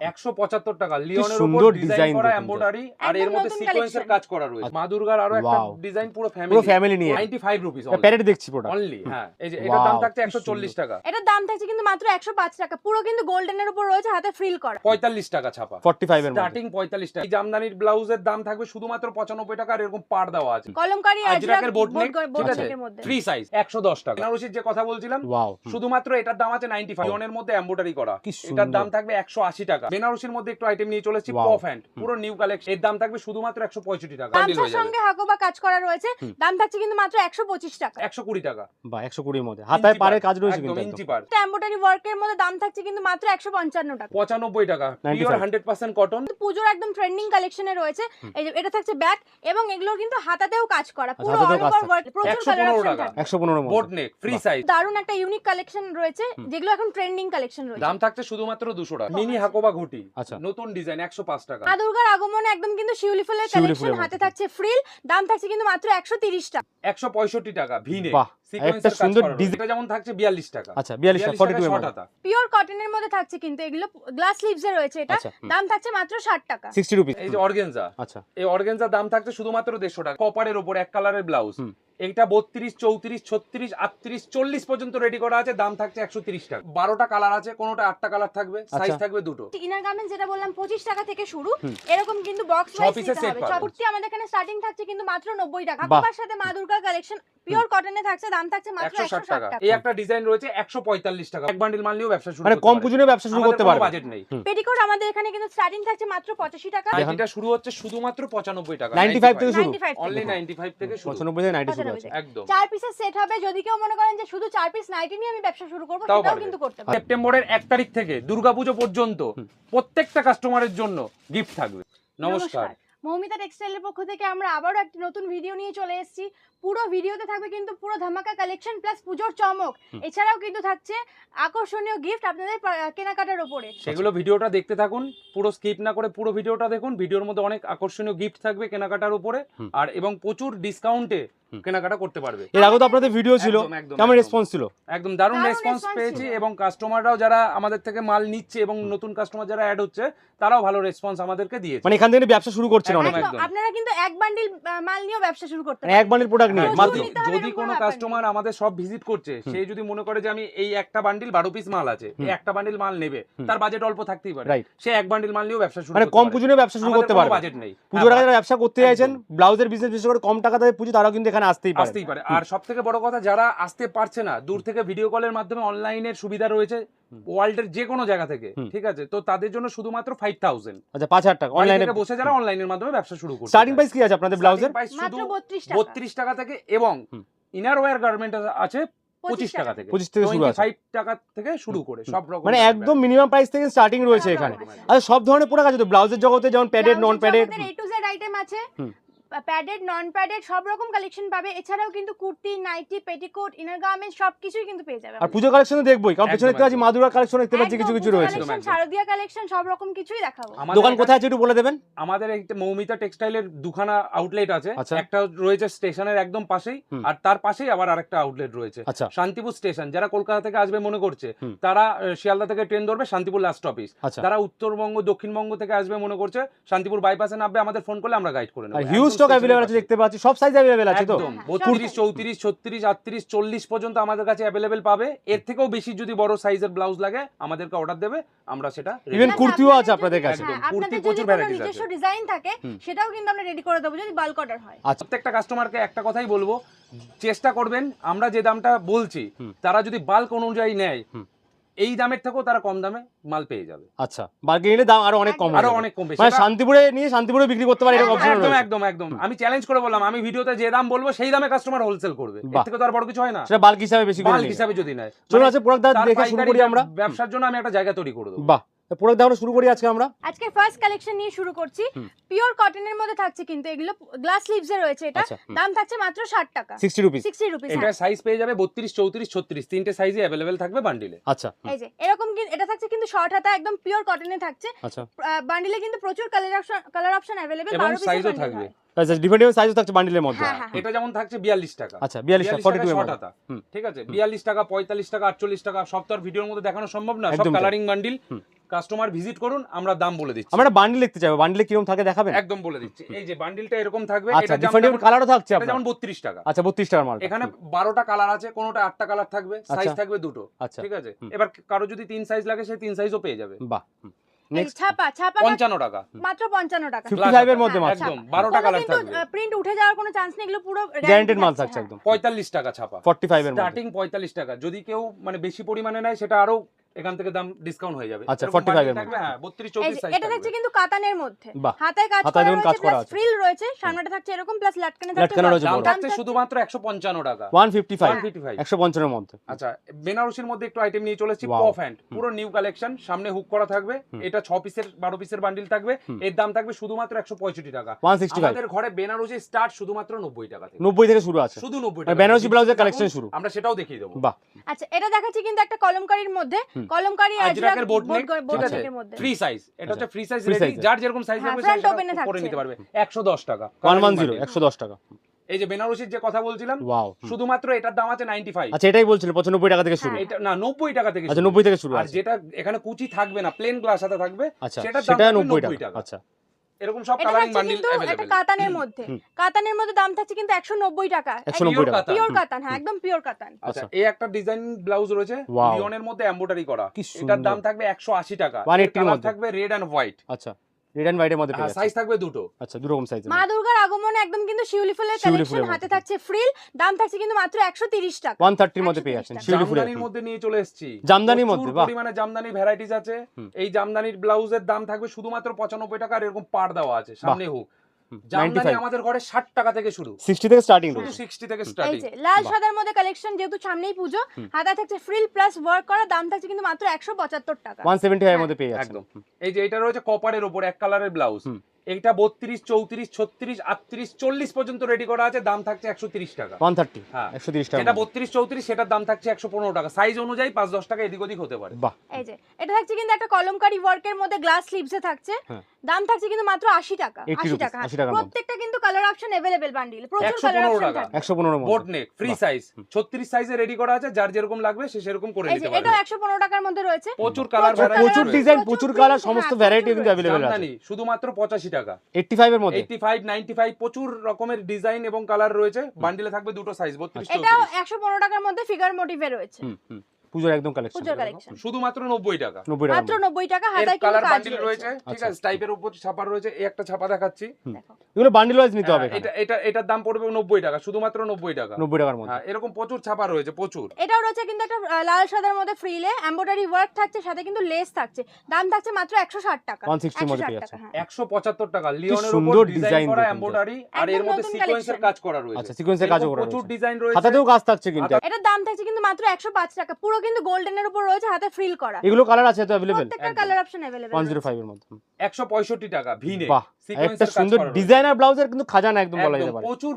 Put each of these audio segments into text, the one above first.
একশো পঁচাত্তর টাকা। লিওনের উপর ডিজাইন করা এমব্রয়ডারি আর এর মধ্যে সিকোয়েন্সের কাজ করা রয়েছে। আচ্ছা। মা দুর্গার আরও একটা ডিজাইন পুরো পুরো ফ্যামিলি ফ্যামিলি নিয়ে। 95 রুপিস প্যারেড দেখছি পুরো অনলি হ্যাঁ। এই যে দাম থাকছে 140 টাকা। এটার দাম থাকছে কিন্তু মাত্র একশো পাঁচ টাকা। পুরো কিন্তু গোল্ডেনের উপর রয়েছে হাতে ফ্রিল করা। 45 টাকা ছাপা। 45 এর স্টার্টিং 45 টাকা। এই জামদানির ব্লাউজের দাম থাকবে শুধুমাত্র 95 টাকা আর এরকম পার দেওয়া আছে। কলমকারি আজরাকের boat neck, ঠিক আছে? ফ্রি সাইজ 110 টাকা। যে কথা বলছিলাম শুধুমাত্র এটার দাম আছে 95 লিওনের মধ্যে এমব্রয়ডারি করা। এটার দাম থাকবে 180 টাকা। বেনারসির মধ্যে একটু আইটেম নিয়ে চলেছি. পফ হ্যান্ড পুরো নিউ কালেকশন এর দাম থাকবে শুধুমাত্র 165 টাকা। বান্ডিল গামছার সঙ্গে হাকোবা কাজ করা রয়েছে দাম থাকছে কিন্তু মাত্র একশো পঁচিশ টাকা। 120 টাকা। বা 120 এর মধ্যে। হাতায় পারে। কাজ রয়েছে কিন্তু ইঞ্চি একদম। পার। এম্বোটারি ওয়ার্কের মধ্যে দাম থাকছে কিন্তু মাত্র একশো পঞ্চান্ন টাকা। 95 টাকা। পিওর 100% কটন কিন্তু পুজোর একদম ট্রেন্ডিং কালেকশনে রয়েছে। এই যে এটা থাকছে ব্যাক এবং এগুলোর কিন্তু হাতাতেও কাজ করা পুরো হাতাতেও অল ওভার ওয়ার্ক প্রচুর কালার অপশন থাকে 115 এর বোট নেক ফ্রি সাইজ দারুণ একটা ইউনিক কালেকশন রয়েছে যেগুলো এখন ট্রেন্ডিং কালেকশন রয়েছে। দাম থাকছে শুধুমাত্র 200 টাকা। মিনি হাকোবা ঘুটি। আচ্ছা। নতুন ডিজাইন 105 টাকা। মা দুর্গার আগমনে একদম কিন্তু শিউলি ফুলের কালেকশন হাতে থাকছে ফ্রিল দাম থাকছে কিন্তু মাত্র একশো তিরিশ টাকা। 165 টাকা ভিনে। বাহ, একটা সুন্দর ডিজাইন যেমন থাকছে 42 টাকা। আচ্ছা 42 টা 42 এর মধ্যে পিওর কটনের মধ্যে থাকছে কিন্তু এগুলো গ্লাস লিভস এ রয়েছে। এটা আচ্ছা দাম থাকছে মাত্র ষাট টাকা। 60 রুপিস এই যে অর্গেনজা আচ্ছা। এই অর্গেনজার দাম থাকছে শুধুমাত্র 150 টাকা। কপারের উপর এক কালারের ব্লাউজ এটা 32 34 36 38 40 পর্যন্ত রেডি করা আছে। দাম থাকছে 130 টাকা। 12টা কালার আছে কোনোটা 8টা কালার থাকবে। সাইজ আচ্ছা। থাকবে দুটো। ইনার গার্মেন্টস যেটা বললাম পঁচিশ টাকা থেকে শুরু। এরকম কিন্তু বক্স। কুর্তি আমাদের এখানে স্টার্টিং থাকছে কিন্তু মাত্র নব্বই টাকা। বাবার সাথে মা দুর্গা কালেকশন পিওর কটনে থাকছে। দাম থাকছে মাত্র 160 টাকা। টাকা। এই একটা ডিজাইন রয়েছে 145 টাকা। এক বান্ডিল মাল নিয়েও ব্যবসা শুরু মানে কম পুঁজি নিয়ে ব্যবসা শুরু করতে পারবে। বাজেট নেই। পেটিকোট আমাদের এখানে কিন্তু স্টার্টিং থাকছে মাত্র পঁচাশি টাকা। আর শুরু হচ্ছে শুধুমাত্র 95 টাকা। 95 থেকে শুরু। অনলি 95 থেকে শুরু। 95 থেকে 90 শুরু আছে একদম। চার পিসের সেট হবে। যদি কেউ মনে করেন যে শুধু চার পিস নাইটি নিয়ে আমি ব্যবসা শুরু করব সেটাও কিন্তু করতে পারবে। সেপ্টেম্বরের এক তারিখ থেকে দুর্গাপুজো পর্যন্ত প্রত্যেকটা কাস্টমারের জন্য গিফট থাকবে। নমস্কার। মৌমিতা টেক্সটাইলের পক্ষ থেকে আমরা আবারও একটি নতুন ভিডিও নিয়ে চলে এসেছি। পুরো ভিডিওতে থাকবে কিন্তু পুরো ধামাকা কালেকশন প্লাস পুজোর চমক। এছাড়াও কিন্তু থাকছে আকর্ষণীয় গিফট আপনাদের কেনাকাটার উপরে সেগুলো ভিডিওটা দেখতে থাকুন পুরো স্কিপ না করে পুরো ভিডিওটা দেখুন ভিডিওর মধ্যে অনেক আকর্ষণীয় গিফট থাকবে কেনাকাটার উপরে আর এবং প্রচুর ডিসকাউন্টে কেনাকাটা করতে পারবে। এর আগে তো আপনাদের ভিডিও ছিল একদম, একদম, কেমন রেসপন্স ছিল? একদম দারুণ রেসপন্স পেয়েছি। এবং কাস্টমাররাও যারা আমাদের থেকে মাল নিচ্ছে এবং নতুন কাস্টমার যারা অ্যাড হচ্ছে তারাও ভালো রেসপন্স আমাদেরকে দিয়েছে। মানে এখান থেকে ব্যবসা শুরু করছেন অনেকে। আপনারা কিন্তু এক বান্ডিল মাল নিয়েও ব্যবসা শুরু করতে মানে এক বান্ডিল প্রোডাক্ট নিয়ে হ্যাঁ, মাত্র যদি- কোনো কাস্টমার আমাদের সব ভিজিট করছে সে যদি মনে করে যে আমি এই একটা বান্ডিল বারো পিস মাল আছে একটা বান্ডিল মাল নেবে তার বাজেট অল্প থাকতেই পারে। সে এক বান্ডিল মাল নিয়েও ব্যবসা শুরু মানে কম পারে। পুঁজি নিয়ে ব্যবসা শুরু করতে পারবে। বাজেট নেই। পুজোর হ্যাঁ, আগে যারা ব্যবসা করতে চাইছেন ব্লাউজের বিজনেস বিশেষ করে কম টাকা তাদের পুঁজি তারাও কিন্তু এখানে আসতেই পারে। আসতেই পারে। আর সব থেকে বড় কথা যারা আসতে পারছে না দূর থেকে ভিডিও কলের মাধ্যমে অনলাইনের সুবিধা রয়েছে। ওয়ার্ল্ডের যে কোনো জায়গা থেকে ঠিক আছে? তো তাদের জন্য শুধুমাত্র ফাইভ থাউজেন্ড আচ্ছা পাঁচ হাজার টাকা অনলাইনে বসে যারা অনলাইনের মাধ্যমে ব্যবসা শুরু করছে। স্টার্টিং প্রাইস কি আছে আপনাদের ব্লাউজের? বত্রিশ টাকা। বত্রিশ টাকা থেকে এবং ইনার ওয়্যার গার্মেন্ট আছে পঁচিশ টাকা থেকে। পঁচিশ থেকে শুরু আছে। ফাইভ টাকা থেকে শুরু করে সব রকম মানে একদম মিনিমাম প্রাইস থেকে স্টার্টিং রয়েছে এখানে। রকম আচ্ছা সব ধরনের পোড়া আছে তো ব্লাউজের জগতে যেমন padded non padded A to Z item আছে। প্যাডেড নন প্যাডেড সব রকম কালেকশন পাবে। এছাড়াও কিন্তু kurti nightie petticoat inner garments সবকিছুই কিন্তু পেয়ে যাবে আর পুজো কালেকশন দেখবোই কারণ পেছনে একদম, দেখতে পাচ্ছি মাদুরা কালেকশন দেখতে পাচ্ছি কিছু কিছু রয়েছে। শারদিয়া কালেকশন সব রকম কিছুই দেখাবো। আমাদের দোকান কোথায় আছে একটু বলে দেবেন? আমাদের একটা মৌমিতা টেক্সটাইলের দুখানা আউটলেট আছে। আচ্ছা। একটা রয়েছে স্টেশনের একদম পাশেই আর তার পাশেই আবার আরেকটা আউটলেট রয়েছে। আচ্ছা। শান্তিপুর স্টেশন যারা কলকাতা থেকে আসবে মনে করছে তারা শিয়ালদা থেকে ট্রেন ধরবে শান্তিপুর লাস্ট অফিস আচ্ছা। যারা উত্তরবঙ্গ দক্ষিণবঙ্গ থেকে আসবে মনে করছে শান্তিপুর বাইপাসে নামবে আমাদের ফোন করলে আমরা গাইড করে নেব। হিউজ স্টক অ্যাভেলেবল আছে দেখতে পাচ্ছি। সব সাইজ অ্যাভেলেবল আছে তো? একদম। হ্যাঁ, পর্যন্ত আমাদের কাছে অ্যাভেলেবেল পাবে। এর থেকেও বেশি যদি বড় সাইজের ব্লাউজ লাগে আমাদেরকে অর্ডার দেবে আমরা সেটা কুর্তিও আছে আপনাদের কাছে। হ্যাঁ, কুর্তি প্রচুর কোনো varieties নিজস্ব ডিজাইন থাকে সেটাও কিন্তু আমরা রেডি করে দেবো যদি বাল্ক অর্ডার হয়। আচ্ছা। প্রত্যেকটা কাস্টমারকে একটা কথাই বলব চেষ্টা করবেন আমরা যে দামটা বলছি তারা যদি বাল্ক অনুযায়ী নেয়। এই দামের থেকেও তারা কম দামে মাল পেয়ে যাবে। আচ্ছা বার্গেনিং দাম আরও অনেক কম আরও অনেক কম বেশি। মানে শান্তিপুরে নিয়ে শান্তিপুরে বিক্রি করতে পারে এরকম একদম একদম একদম আমি চ্যালেঞ্জ করে বললাম আমি ভিডিওতে যে দাম বলব সেই দামে কাস্টমার হোলসেল করবে। এর থেকে তো আর বড় কিছু হয় না। সেটা বাল্ক হিসাবে বেশি করে বাল্ক হিসাবে যদি নেয়। চলুন আছে প্রোডাক্ট তার দেখে শুরু করি আমরা। ব্যবসার জন্য আমি একটা জায়গা তৈরি করে দেব। বাহ। প্রোডাক্ট দেখানো শুরু করি আজকে আমরা। আজকে ফার্স্ট কালেকশন নিয়ে শুরু করছি। পিওর কটনের মধ্যে থাকছে কিন্তু এগুলো গ্লাস লিভস এ রয়েছে এটা। আচ্ছা দাম থাকছে মাত্র ষাট টাকা। সিক্সটি রুপিস সিক্সটি রুপিস এটা সাইজ পেয়ে যাবে বত্রিশ চৌত্রিশ ছত্রিশ। তিনটে সাইজে অ্যাভেলেবেল থাকবে বান্ডিলে আচ্ছা এই যে এরকম এটা থাকছে কিন্তু শর্ট হাতা একদম পিওর কটনে থাকছে। আচ্ছা। বান্ডিলে কিন্তু প্রচুর colour option colour option available এবং 12 সাইজও থাকবে। আচ্ছা থাকছে বান্ডিলের মধ্যে। হ্যাঁ হ্যাঁ এটা যেমন থাকছে বিয়াল্লিশ টাকা। আচ্ছা বিয়াল্লিশ টাকা ঠিক আছে টাকা পঁয়তাল্লিশ টাকা আটচল্লিশ টাকা সব তো আর ভিডিওর মধ্যে দেখানো সম্ভব না। সব কালারিং বান্ডিল কাস্টমার ভিজিট করুন আমরা দাম বলে দিচ্ছি। আমরা বান্ডিল দেখতে চাইব। বান্ডিলে কীরকম থাকে দেখাবেন? একদম বলে দিচ্ছি। এই যে বান্ডিলটা এরকম থাকবে আচ্ছা এটা ডিফারেন্ট ডিফারেন্ট কালারও থাকছে আপনার? যেমন বত্রিশ টাকা। আচ্ছা বত্রিশ টাকার মাল এখানে বারোটা কালার আছে কোনোটা আটটা কালার থাকবে সাইজ আচ্ছা। থাকবে দুটো। আচ্ছা। ঠিক আছে? এবার কারও যদি তিন সাইজ লাগে সে তিন সাইজও পেয়ে যাবে। বাহ। ছাপা ছাপা পঞ্চান্ন টাকা। মাত্র পঞ্চান্ন টাকা। ফিফটি এর মধ্যে হ্যাঁ, একদম কিন্তু প্রিন্ট উঠে যাওয়ার কোনো চান্স নেই এগুলো পুরো গ্যারান্টেড মাল থাকছে একদম। পঁয়তাল্লিশ টাকা ছাপা। মধ্যে। স্টার্টিং টাকা। যদি কেউ মানে বেশি পরিমাণে নেয় সেটা আরও এখান থেকে দাম ডিসকাউন্ট হয়ে যাবে। আচ্ছা, 45 এর মধ্যে। হ্যাঁ বত্রিশ এই চৌত্রিশ যে, সাইজ এটা থাকছে কিন্তু কাতানের মধ্যে। হাতায় কাজ হাতায় করা দেখুন কাজ করা আছে। ফ্রিল রয়েছে সামনেটা থাকছে এরকম প্লাস লাটকানে থাকছে লাটকানো রয়েছে দাম থাকছে শুধুমাত্র একশো পঞ্চান্ন টাকা। ওয়ান ফিফটি ফাইভ 155 একশো পঞ্চান্নের মধ্যে। আচ্ছা বেনারসির মধ্যে একটু আইটেম নিয়ে চলেছি. পফ হ্যান্ড পুরো নিউ কালেকশন সামনে হুক করা থাকবে। এটা ছ পিসের বারো পিসের বান্ডিল থাকবে। এর দাম থাকবে শুধুমাত্র একশো পঁয়ষট্টি টাকা। ওয়ান সিক্সটি ফাইভ আমাদের ঘরে বেনারসি স্টার্ট শুধুমাত্র নব্বই টাকা থেকে। নব্বই থেকে শুরু আছে। শুধু নব্বই মানে টাকা। বেনারসি ব্লাউজের কালেকশন শুরু। আমরা সেটাও দেখিয়ে দেবো। বাহ। আচ্ছা এটা দেখাচ্ছি কিন্তু একটা কলমকারীর মধ্যে। কলমকারী আজরাকের বোট নেক ঠিক আছে। ফ্রি সাইজ এটা হচ্ছে ফ্রি সাইজ রেডি যার যেরকম সাইজ হ্যাঁ, লাগবে সেটা করে নিতে পারবে। একশো দশ টাকা। One one Coloring zero bundle। একশো দশ টাকা। এই যে বেনারসির যে কথা বলছিলাম শুধুমাত্র এটার দাম আছে নাইনটি ফাইভ আচ্ছা এটাই বলছিল পঁচানব্বই টাকা থেকে শুরু। হ্যাঁ। এটা না নব্বই টাকা থেকে আচ্ছা শুরু। নব্বই থেকে শুরু আর যেটা এখানে কুচি থাকবে না প্লেন গ্লাস সাথে থাকবে আচ্ছা সেটা নব্বই 90 টাকা টাকা। আচ্ছা। এরকম সব এটা কালারিং থাকছে বান্ডিল কিন্তু একটা अवेलेबल কাতানের মধ্যে হুম। কাতানের মধ্যে দাম থাকছে কিন্তু একশো নব্বই টাকা একশো নব্বই Pure টাকা কাতান। পিওর হুম। কাতান হ্যাঁ একদম পিওর কাতান আচ্ছা আচ্ছা এই একটা ডিজাইন ব্লাউজ রয়েছে Wow. লিওনের মধ্যে এমব্রয়ডারি করা কি এটার দাম সুন্দর। থাকবে একশো আশি টাকা 180 এর কালার মধ্যে। থাকবে রেড এন্ড হোয়াইট আচ্ছা রেড এন্ড হোয়াইটের মধ্যে পেয়ে সাইজ থাকবে দুটো। আচ্ছা দু রকম সাইজের মা দুর্গার আগমনে একদম কিন্তু শিউলি ফুলের কালেকশন হাতে থাকছে ফ্রিল দাম থাকছে কিন্তু মাত্র একশো তিরিশ টাকা। ওয়ান থার্টির মধ্যে পেয়ে যাচ্ছেন শিউলি ফুলের জামদানির মধ্যে নিয়ে চলে এসেছি। জামদানির মধ্যে, বাহ। পরিমাণে জামদানি ভ্যারাইটিস আছে। এই জামদানির ব্লাউজের দাম থাকবে শুধুমাত্র পঁচানব্বই টাকা আর এরকম পার দেওয়া আছে। সামনে হোক। জামদানি আমাদের ঘরে ষাট টাকা থেকে শুরু। থেকে স্টার্টিং রয়েছে। সিক্সটি থেকে স্টার্টিং লাল সাদার মধ্যে কালেকশন যেহেতু সামনেই পুজো। হাতা থাকছে ফ্রিল প্লাস ওয়ার্ক করা দাম থাকছে কিন্তু মাত্র একশো পঁচাত্তর টাকা। ওয়ান সেভেন্টি হ্যাঁ, মধ্যে পেয়ে যাচ্ছেন। একদম। এই যে এটা রয়েছে কপারের ওপর এক কালারের ব্লাউজ। এইটা বত্রিশ চৌত্রিশ ছত্রিশ আটত্রিশ চল্লিশ পর্যন্ত রেডি করা আছে। দাম থাকছে একশো তিরিশ টাকা। ওয়ান থার্টি হ্যাঁ। একশো তিরিশ টাকা। এটা বত্রিশ চৌত্রিশ সেটার দাম থাকছে একশো পনেরো টাকা। সাইজ অনুযায়ী পাঁচ দশ টাকা এদিক ওদিক হতে পারে। এই যে এটা থাকছে কিন্তু একটা কলমকারী ওয়ার্কের মধ্যে গ্লাস স্লিভসে থাকছে। হ্যাঁ। দাম থাকছে কিন্তু মাত্র আশি টাকা। আশি টাকা। প্রত্যেকটা কিন্তু কালার অপশন অ্যাভেলেবেল বান্ডিল প্রচুর কালার অপশন একশো পনেরো বোট নেক ফ্রি সাইজ ছত্রিশ সাইজে রেডি করা আছে। যার যেরকম লাগবে সে সেরকম করে নিতে পারে এটা একশো পনেরো টাকার মধ্যে রয়েছে। প্রচুর কালার প্রচুর ডিজাইন প্রচুর কালার সমস্ত ভ্যারাইটি কিন্তু অ্যাভেলেবেল আছে। শুধুমাত্র পঁচাশি টাকা। এইটটি এর মধ্যে? এইটি ফাইভ নাইনটি ফাইভ প্রচুর রকমের ডিজাইন এবং কালার রয়েছে। বান্ডিলে থাকবে দুটো সাইজ বত্রিশ এটাও একশো পনেরো টাকার মধ্যে ফিগার মোটিভে রয়েছে। হুম হুম। পুজোর একদম কালেকশন পুজোর কালেকশন শুধুমাত্র নব্বই টাকা। নব্বই টাকা মাত্র নব্বই টাকা এর হাতায় কিন্তু কালার কাজ বান্ডিল রয়েছে। রয়েছে ঠিক আচ্ছা। আছে টাইপের উপর ছাপা রয়েছে এই একটা ছাপা দেখাচ্ছি। দেখো এগুলো বান্ডিল ওয়াইজ নিতে হবে হ্যাঁ, এটা এটা এটার দাম পড়বে নব্বই টাকা শুধুমাত্র নব্বই টাকা। নব্বই টাকার মধ্যে। হ্যাঁ এরকম প্রচুর ছাপা রয়েছে প্রচুর। এটাও রয়েছে কিন্তু একটা লাল সাদার মধ্যে ফ্রিলে এমব্রয়ডারি ওয়ার্ক থাকছে সাথে কিন্তু লেস থাকছে। দাম থাকছে মাত্র একশো ষাট টাকা। 160 এর মধ্যে পেয়ে টাকা, যাচ্ছে। হ্যাঁ। একশো পঁচাত্তর টাকা লিওনের সুন্দর উপর ডিজাইন করা এমব্রয়ডারি আর এর মধ্যে সিকোয়েন্সের কাজ করা রয়েছে। আচ্ছা সিকোয়েন্সের কাজও এরকম করা প্রচুর ডিজাইন রয়েছে। হাতাতেও কাজ থাকছে কিন্তু এটার দাম থাকছে কিন্তু মাত্র একশো পাঁচ টাকা পুরো কিন্তু গোল্ডেনের উপর রয়েছে হাতে ফ্রিল করা এগুলো কালার আছে তো অ্যাভেলেবেল প্রত্যেকটা একদম। Colour option available one zero ফাইভের মধ্যে একশো পঁয়ষট্টি টাকা ভিনে বাহ একটা সুন্দর ডিজাইনার ব্লাউজের কিন্তু খাজানা একদম বলা যেতে পারে প্রচুর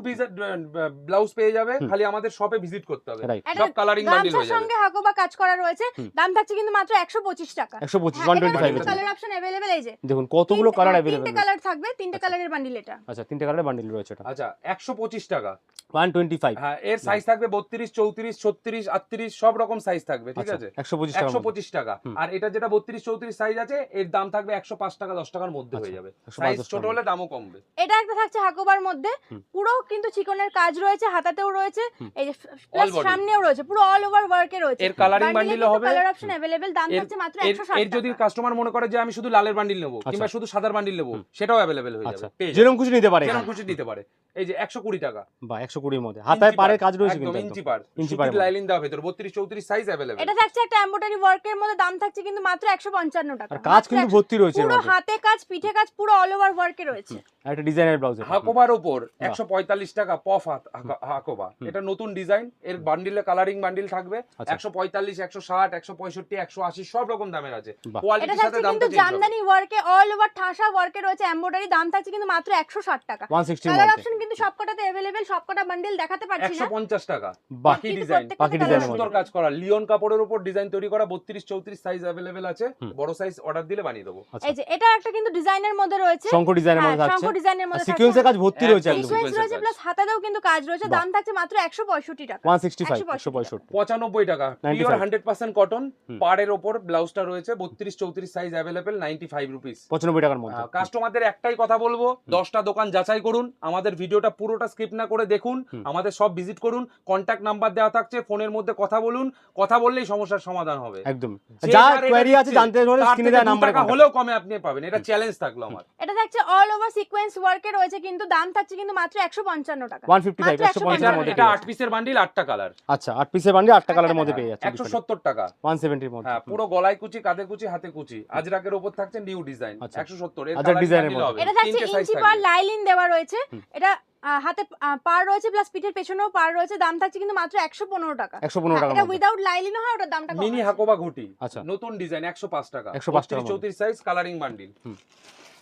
ব্লাউজ পেয়ে যাবে হুম। খালি আমাদের শপে ভিজিট করতে হবে রাইট এটা সব কালারিং বান্ডিল গামছার হয়ে যাবে সঙ্গে হাকোবা কাজ করা রয়েছে হুম। দাম থাকছে কিন্তু মাত্র একশো পঁচিশ টাকা একশো পঁচিশ one twenty five colour option available এই যে দেখুন কতগুলো তিনটে- কালার হ্যাঁ, অ্যাভেলেবেল তিনটে কালার থাকবে তিনটে কালারের বান্ডিল এটা আচ্ছা তিনটে কালারের বান্ডিল রয়েছে এটা আচ্ছা একশো পঁচিশ টাকা ওয়ান টোয়েন্টি ফাইভ হ্যাঁ এর সাইজ থাকবে বত্রিশ চৌত্রিশ ছত্রিশ আটত্রিশ সব রকম সাইজ থাকবে ঠিক আছে একশো পঁচিশ টাকা একশো পঁচিশ টাকা হুম। আর এটা যেটা বত্রিশ চৌত্রিশ সাইজ আছে এর দাম থাকবে একশো পাঁচ টাকা দশ টাকার মধ্যে হয়ে আচ্ছা, যাবে 105 সাইজ দশ ছোট টাকার হলে দামও কমবে এটা একটা থাকছে হাকোবার মধ্যে হুম। পুরো কিন্তু চিকনের কাজ রয়েছে হাতাতেও রয়েছে হুম। এই যে প্লাস body। সামনেও রয়েছে পুরো অল ওভার ওয়ার্কে রয়েছে এর কালারিং বান্ডিলে হবে কালার অপশন अवेलेबल দাম এর- থাকছে মাত্র এর 160 এর যদি টাকা কাস্টমার মনে করে যে আমি শুধু লালের বান্ডিল নেবো আচ্ছা। কিংবা শুধু সাদার বান্ডিল নেবো হুম। সেটাও অ্যাভেলেবেল হয়ে আচ্ছা যাবে পেয়ে যাবে। যেরকম কিছু নিতে পারে যেরকম খুশি নিতে পারে এই যে একশো কুড়ি টাকা বা একশো কুড়ির মধ্যে হাতায় ইঞ্চি পাড়ের পার, কাজ রয়েছে একদম কিন্তু ইঞ্চি একদম। পার ইঞ্চি ইঞ্চি পারের পার মধ্যে। লাইলিন দেওয়া ভেতর বত্রিশ চৌত্রিশ সাইজ অ্যাভেলেবেল এটা থাকছে একটা এমব্রয়ডারি ওয়ার্কের মধ্যে দাম থাকছে কিন্তু মাত্র 155 টাকা আর কাজ মাত্র কিন্তু 100 ভর্তি রয়েছে এর পুরো মধ্যে হাতে কাজ পিঠে কাজ পুরো অল ওভার ওয়ার্কে রয়েছে একটা ডিজাইনের ব্লাউজ হাকোবার ওপর একশো পঁয়তাল্লিশ টাকা পফ হাকোবা হুম। এটা নতুন ডিজাইন এর বান্ডিলে কালারিং বান্ডিল থাকবে আচ্ছা। একশো পঁয়তাল্লিশ একশো ষাট একশো পঁয়ষট্টি একশো আশি সব রকম দামের আছে বাহ। এটা কোয়ালিটির থাকছে সাথে দামটা কিন্তু চেঞ্জ হবে জামদানি ওয়ার্কে অল ওভার ঠাসা ওয়ার্কে রয়েছে এমব্রয়ডারি দাম থাকছে কিন্তু মাত্র 160 টাকা ওয়ান সিক্সটির কালার মধ্যে অপশন কিন্তু সবকটাতে अवेलेबल সবকটা বান্ডিল দেখাতে পারছি একশো না পঞ্চাশ টাকা বাহ বাকি কিন্তু ডিজাইন প্রত্যেকটাতে বাকি colour ডিজাইনের option সুন্দর কাজ করা লিওন কাপড়ের উপর ডিজাইন তৈরি করা বত্রিশ চৌত্রিশ সাইজ অ্যাভেলেবেল আছে হুম। বড় সাইজ অর্ডার দিলে বানিয়ে দেবো আচ্ছা এই যে এটা একটা কিন্তু ডিজাইনের মধ্যে রয়েছে। শঙ্কর ডিজাইনের মধ্যে হ্যাঁ, শঙ্কর ডিজাইনের মধ্যে সিকোয়েন্সের কাজ ভর্তি রয়েছে একদম সিকোয়েন্স রয়েছে প্লাস হাতাতেও কিন্তু কাজ রয়েছে। দাম থাকছে মাত্র 165 টাকা। 165 165 95 টাকা। পিওর 100% কটন পাড়ের উপর ব্লাউজটা রয়েছে 32 34 সাইজ अवेलेबल 95 রুপিস 95 টাকার মধ্যে। কাস্টমারদের একটাই কথা বলব 10টা দোকান যাচাই করুন আমাদের ভিডিওটা পুরোটা স্কিপ না করে দেখুন আমাদের সব ভিজিট করুন কন্টাক্ট নাম্বার দেওয়া থাকছে ফোনের মধ্যে কথা বলুন কথা বললেই সমস্যার সমাধান হবে। একদম। যা কোয়েরি আছে জানতে হলে স্ক্রিনে দেওয়া নাম্বার হলেও কমে আপনি পাবেন। পাবেন এটা চ্যালেঞ্জ থাকল আমার। এটা থাকছে অল ওভার সিকোয়েন্স ওয়ার্কে রয়েছে কিন্তু দাম থাকছে কিন্তু মাত্র 155 টাকা। 155 155 মধ্যে এটা 8 পিসের বান্ডিল 8 টা কালার আচ্ছা 8 পিসের বান্ডিল 8 টা কালারের মধ্যে পেয়ে যাচ্ছে 170 টাকা। 170 এর মধ্যে। হ্যাঁ পুরো গলায় কুচি কাঁধে কুচি হাতে কুচি। আজরাকের উপর থাকছে নিউ ডিজাইন 170 এর কালার এটা থাকছে ইঞ্চি পার লাইলিন দেওয়া রয়েছে। এটা হাতে পার রয়েছে প্লাস পিঠের পেছনেও পার রয়েছে দাম থাকছে কিন্তু মাত্র 115 টাকা। 115 হ্যাঁ, টাকা এটা উইদাউট লাইলিন হয় ওটার দামটা মিনি হাকোবা ঘটি আচ্ছা। নতুন ডিজাইন 105 টাকা। 105 টাকা 34 সাইজ কালারিং বান্ডিল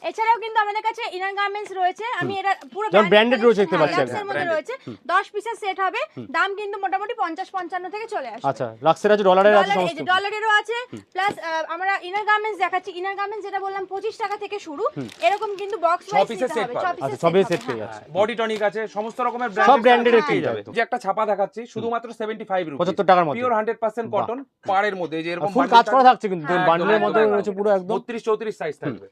এছাড়াও কিন্তু আমাদের কাছে ইনার গার্মেন্টস রয়েছে। আমি এটা পুরো ব্র্যান্ডেড রয়েছে দেখতে হ্যাঁ, পাচ্ছি মধ্যে রয়েছে। 10 পিসের সেট হবে। দাম কিন্তু মোটামুটি 50 55 থেকে চলে আসে আচ্ছা লাক্সের আছে ডলারের আছে সমস্ত ডলারেরও আছে। প্লাস আমরা ইনার গার্মেন্টস দেখাচ্ছি। ইনার গার্মেন্টস যেটা বললাম 25 টাকা থেকে শুরু। এরকম কিন্তু বক্স ওয়াইজ পিসের সেট পাবে। আচ্ছা সবই সেট পেয়ে বডি টনিক আছে। সমস্ত রকমের ব্র্যান্ড সব ব্র্যান্ডেড পেয়ে যাবে। যে একটা ছাপা দেখাচ্ছি শুধুমাত্র 75 রুপি 75 টাকার মধ্যে। পিওর 100% কটন পাড়ের মধ্যে যে এরকম ফুল কাজ করা থাকছে কিন্তু হ্যাঁ, বান্ডেলের মধ্যে রয়েছে পুরো একদম। 32 34 সাইজ থাকবে।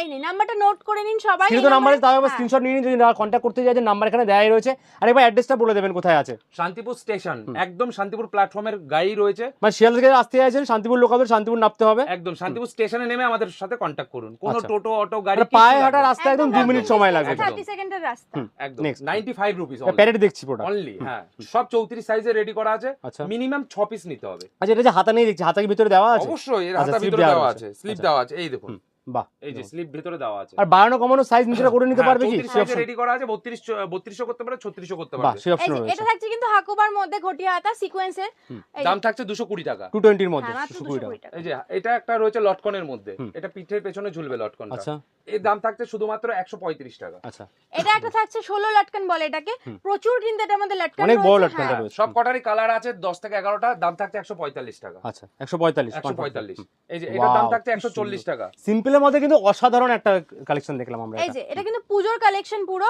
এই নিন নাম্বারটা নোট করে নিন সবাই শুধু নাম্বারে দাও আবার স্ক্রিনশট নিয়ে নিন যদি না কন্টাক্ট করতে চাই যে নাম্বার এখানে দেয়াই রয়েছে। আর একবার অ্যাড্রেসটা বলে দেবেন কোথায় আছে। শান্তিপুর স্টেশন একদম শান্তিপুর প্ল্যাটফর্মের গায়েই রয়েছে। মানে শিয়াল থেকে আসতে আছেন শান্তিপুর লোকাবের শান্তিপুর নামতে হবে। একদম শান্তিপুর স্টেশনে নেমে আমাদের সাথে কন্টাক্ট করুন। কোনো আচ্ছা। টোটো অটো গাড়ি মানে পায়ে হাঁটা রাস্তা একদম 2 মিনিট সময় লাগবে। 30 সেকেন্ডের রাস্তা। একদম। 95 রুপিস অনলি প্যারেট দেখছি পুরো অনলি হ্যাঁ। সব 34 সাইজে রেডি করা আছে। মিনিমাম 6 পিস নিতে হবে। আচ্ছা এটা যে হাতা নেই দেখছি হাতা কি ভিতরে দেওয়া আছে? অবশ্যই এর আচ্ছা, হাতা ভিতরে দেওয়া আছে স্লিপ আচ্ছা। দেওয়া আছে। এই দেখুন। এটাকে। প্রচুর সব কটারই কালার আছে 10 থেকে 11টা দাম থাকছে 145 টাকা। একশো পঁয়তাল্লিশ 145 এই যে এটা দাম থাকছে 140 টাকা। সিম্পল মধ্যে কিন্তু অসাধারণ একটা কালেকশন দেখলাম আমরা এই যে এটা কিন্তু পূজোর কালেকশন পুরো।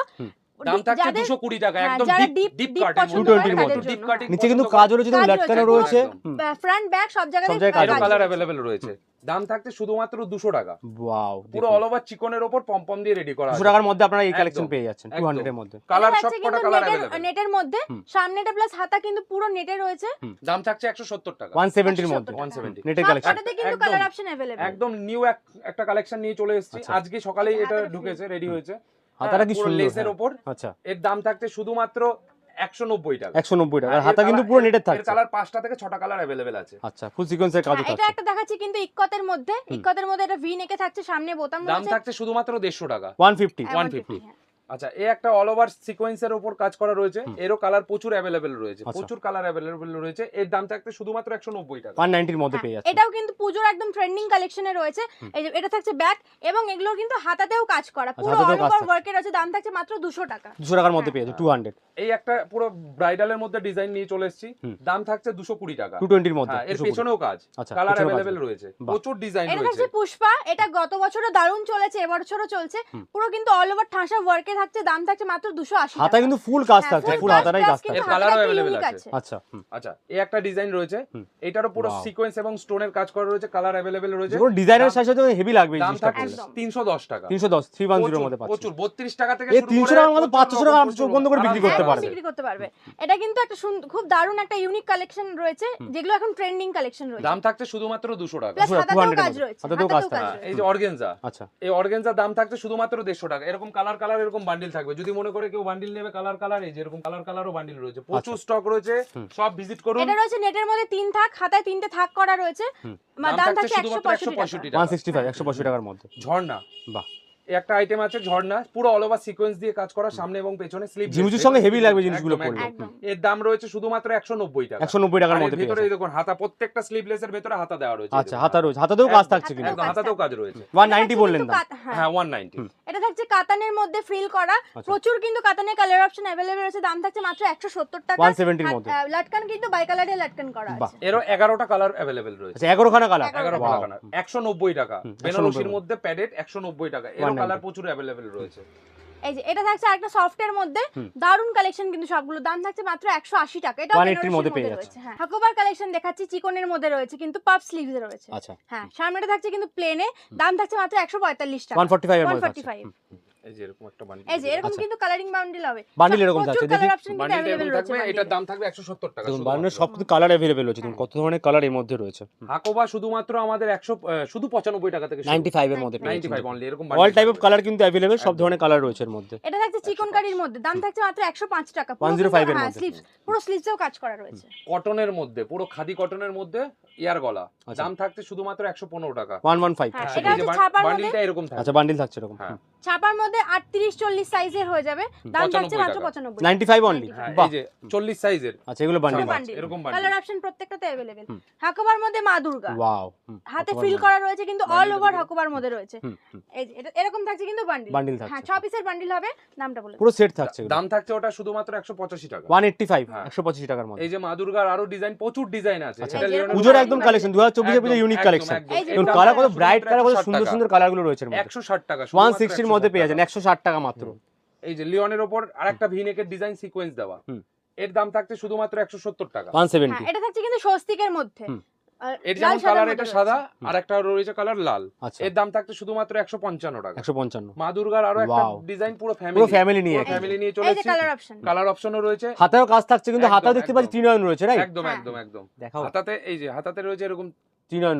একদম সামনেটা প্লাস হাতা কিন্তু পুরো নেটে রয়েছে। দাম থাকছে 170 টাকা। মধ্যে। একদম। নিউ একটা কালেকশন নিয়ে চলে এসেছি। আজকে সকালেই এটা ঢুকেছে রেডি হয়েছে। হ্যাঁ, হাতাটা কি সুন্দর লেসের হ্যাঁ। উপর আচ্ছা। এর দাম থাকতে শুধুমাত্র 190 টাকা। 190 টাকা। আর হাতা কিন্তু পুরো নেটের থাকে কালার 5টা থেকে 6টা কালার अवेलेबल আছে। আচ্ছা ফুল সিকোয়েন্সের কাজ এটা একটা দেখাচ্ছি কিন্তু ইক্কতের মধ্যে ইক্কতের মধ্যে এটা ভি নেকে থাকছে সামনে বোতাম দাম থাকছে শুধুমাত্র 150 টাকা। 150 150 আচ্ছা এই একটা অল ওভার সিকোয়েন্সের উপর কাজ করা রয়েছে। এরও কালার প্রচুর অ্যাভেলেবেল রয়েছে। প্রচুর কালার অ্যাভেলেবেল রয়েছে। এর দাম থাকতে শুধুমাত্র 190 টাকা। 190 এর মধ্যে হ্যাঁ, পেয়ে যাচ্ছে এটাও কিন্তু পূজোর একদম ট্রেন্ডিং কালেকশনে রয়েছে। এই যে এটা থাকছে ব্যাক এবং এগুলো কিন্তু হাতাতেও কাজ করা। পুরো অল ওভার ওয়ার্কের আছে দাম থাকছে মাত্র 200 টাকা। 200 টাকার মধ্যে হ্যাঁ। পেয়ে যাচ্ছে 200 এই একটা পুরো ব্রাইডালের মধ্যে ডিজাইন নিয়ে চলে এসেছি। দাম থাকছে 220 টাকা। 220 হ্যাঁ, এর মধ্যে এর পেছনেও কাজ। কালার অ্যাভেলেবেল রয়েছে। প্রচুর ডিজাইন রয়েছে। এটা থাকছে পুষ্পা। এটা গত বছরও দারুণ চলেছে এবছরও চলছে। পুরো কিন্তু অল ওভার ঠাসা ওয়ার্কে থাকছে দাম থাকছে মাত্র 280 টাকা। হাতা কিন্তু ফুল কাজ হ্যাঁ, থাকছে ফুল হাতাটাই কাজ থাকছে। কালারও अवेलेबल আছে। আচ্ছা আচ্ছা এই একটা ডিজাইন রয়েছে। এটারও পুরো সিকোয়েন্স এবং স্টোনের কাজ করা রয়েছে কালার अवेलेबल রয়েছে। পুরো ডিজাইনের সাথে তো হেভি লাগবে এই জিনিসটা 310 টাকা। 310 310 এর মধ্যে পাচ্ছেন প্রচুর। 32 টাকা থেকে শুরু করে 300 টাকার মধ্যে 500 টাকা আপনি চোখ বন্ধ করে বিক্রি করতে পারবে বিক্রি করতে পারবে। এটা কিন্তু একটা খুব দারুণ একটা ইউনিক কালেকশন রয়েছে যেগুলো এখন ট্রেন্ডিং কালেকশন রয়েছে। দাম থাকছে শুধুমাত্র 200 টাকা। প্লাস হাতাতেও কাজ রয়েছে হাতাতেও কাজ হ্যাঁ, এই যে অর্গানজা আচ্ছা। এই অর্গানজার দাম থাকছে শুধুমাত্র 150 টাকা। এরকম কালার কালার এরকম এরকম বান্ডিল থাকবে। যদি মনে করে কেউ বান্ডিল নেবে কালার কালার এই যেরকম কালার কালারও বান্ডিল রয়েছে। আচ্ছা। প্রচুর স্টক রয়েছে সব ভিজিট করুন। এটা রয়েছে নেটের মধ্যে তিন থাক খাতায় তিনটে থাক করা রয়েছে। দাম থাকে 165 টাকা। 165 টাকার মধ্যে। ঝর্ণা। বাহ। একটা আইটেম আছে ঝর্ণা পুরো অল ওভার সিকোয়েন্স দিয়ে কাজ করা সামনে এবং পেছনে স্লিপ ঝিমুজির সঙ্গে হেভি লাগবে জিনিসগুলো পড়লে এর দাম রয়েছে শুধুমাত্র 190 টাকা। 190 টাকার মধ্যে ভিতরে দেখুন হাতা প্রত্যেকটা স্লিপলেসের ভিতরে হাতা দেওয়া রয়েছে। আচ্ছা হাতা রয়েছে। হাতাতেও কাজ থাকছে কিন্তু। একদম হাতাতেও কাজ রয়েছে। 190 বললেন দাম। হ্যাঁ।, হ্যাঁ 190 এটা থাকছে কাতানের মধ্যে ফ্রিল করা। আচ্ছা। প্রচুর কিন্তু কাতানের কালার অপশন अवेलेबल আছে দাম থাকছে মাত্র 170 টাকা। 170 এর মধ্যে। লাটকান কিন্তু বাই কালারে লাটকান করা আছে। এরও 11টা কালার अवेलेबल রয়েছে। আচ্ছা 11 খানা কালার 11 খানা 190 টাকা। বেনারসির মধ্যে প্যাডেড 190 টাকা। এরকম কালার প্রচুর অ্যাভেলেবেল রয়েছে। এই যে এটা থাকছে একটা সফটের মধ্যে। দারুণ কালেকশন কিন্তু সবগুলো। দাম থাকছে মাত্র 180 টাকা। এটা কোয়ালিটির মধ্যে পেয়ে যাচ্ছে। হ্যাঁ। হাকোবার কালেকশন দেখাচ্ছি চিকনের মধ্যে রয়েছে কিন্তু পাফ স্লিভস রয়েছে। আচ্ছা। হ্যাঁ সামনেটা থাকছে কিন্তু প্লেনে দাম থাকছে মাত্র 145 টাকা। 145 এর মধ্যে 145 এই যে এরকম একটা বান্ডিল এই যে এরকম আচ্ছা। কিন্তু কালারিং বান্ডিল হবে। বান্ডিল আচ্ছা, এরকম থাকছে। দেখুন বান্ডিল থাকবে এটার দাম থাকবে 170 টাকা দেখুন বান্ডিলের সব কিন্তু কালার अवेलेबल হচ্ছে দেখুন কত ধরনের কালারের মধ্যে রয়েছে। হাকোবা শুধুমাত্র আমাদের 100 শুধু 95 টাকা থেকে 95 এর মধ্যে 95 অনলি এরকম অল টাইপ অফ কালার কিন্তু अवेलेबल সব ধরনের কালার রয়েছে এর মধ্যে। এটা থাকছে চিকনকারির মধ্যে। দাম থাকছে মাত্র 105 টাকা। 105 হ্যাঁ, এর মধ্যে। পুরো স্লিভসেও কাজ করা রয়েছে। কটনের মধ্যে পুরো খাদি কটনের মধ্যে ইয়ার গলা। আচ্ছা। দাম থাকছে শুধুমাত্র একশো পনেরো টাকা। ওয়ান ওয়ান ফাইভ বান্ডিলটা এরকম আচ্ছা বান্ডিল থাকছে এরকম। হ্যাঁ। ছাপার মধ্যে 38 40 সাইজের হয়ে যাবে। দাম থাকছে মাত্র 95 95 অনলি এই যে 40 সাইজের। আচ্ছা এগুলো বান্ডিল। এরকম কালার অপশন প্রত্যেকটাতে अवेलेबल হাকোবার মধ্যে মা দুর্গা। ওয়াও হাতে ফিল করা রয়েছে কিন্তু অল ওভার হাকোবার মধ্যে রয়েছে। এটা এরকম থাকছে কিন্তু বান্ডিল। বান্ডিল হ্যাঁ, থাকছে। হ্যাঁ 6 পিসের বান্ডিল হবে দামটা বলে পুরো সেট থাকছে দাম থাকছে ওটা শুধুমাত্র 185 টাকা। 185 185 হ্যাঁ। টাকার মধ্যে। এই যে মা দুর্গার আরও ডিজাইন প্রচুর ডিজাইন আছে। আচ্ছা। পুজোর একদম কালেকশন দু হাজার চব্বিশে পুজো ইউনিক কালেকশন কালার কত ব্রাইট কালার কত সুন্দর সুন্দর কালারগুলো রয়েছে একশো ষাট টাকা ওয়ান সিক্সটির মধ্যে পেয়ে যাবেন একশো ষাট টাকা মাত্র। এই যে লিওনের ওপর আরেকটা ভিনেকের ডিজাইন সিকোয়েন্স দেওয়া। এর দাম থাকছে শুধুমাত্র একশো সত্তর টাকা। হ্যাঁ, এটা থাকছে কিন্তু স্বস্তিকের মধ্যে। এর যেমন কালার এটা সাদা আর একটা রয়েছে কালার লাল। আচ্ছা। এর দাম থাকতে শুধুমাত্র একশো পঞ্চান্ন টাকা। একশো পঞ্চান্ন। মা দুর্গার আরও একটা ডিজাইন পুরো ফ্যামিলি ফ্যামিলি নিয়ে। ফ্যামিলি নিয়ে। চলে কালার অপশনও রয়েছে। হাতেও কাজ থাকছে কিন্তু হাতেও দেখতে পাচ্ছি ত্রিনয়ন রয়েছে রাইট একদম একদম একদম। হাতাতে এই যে হাতাতে রয়েছে এরকম ত্রিনয়ন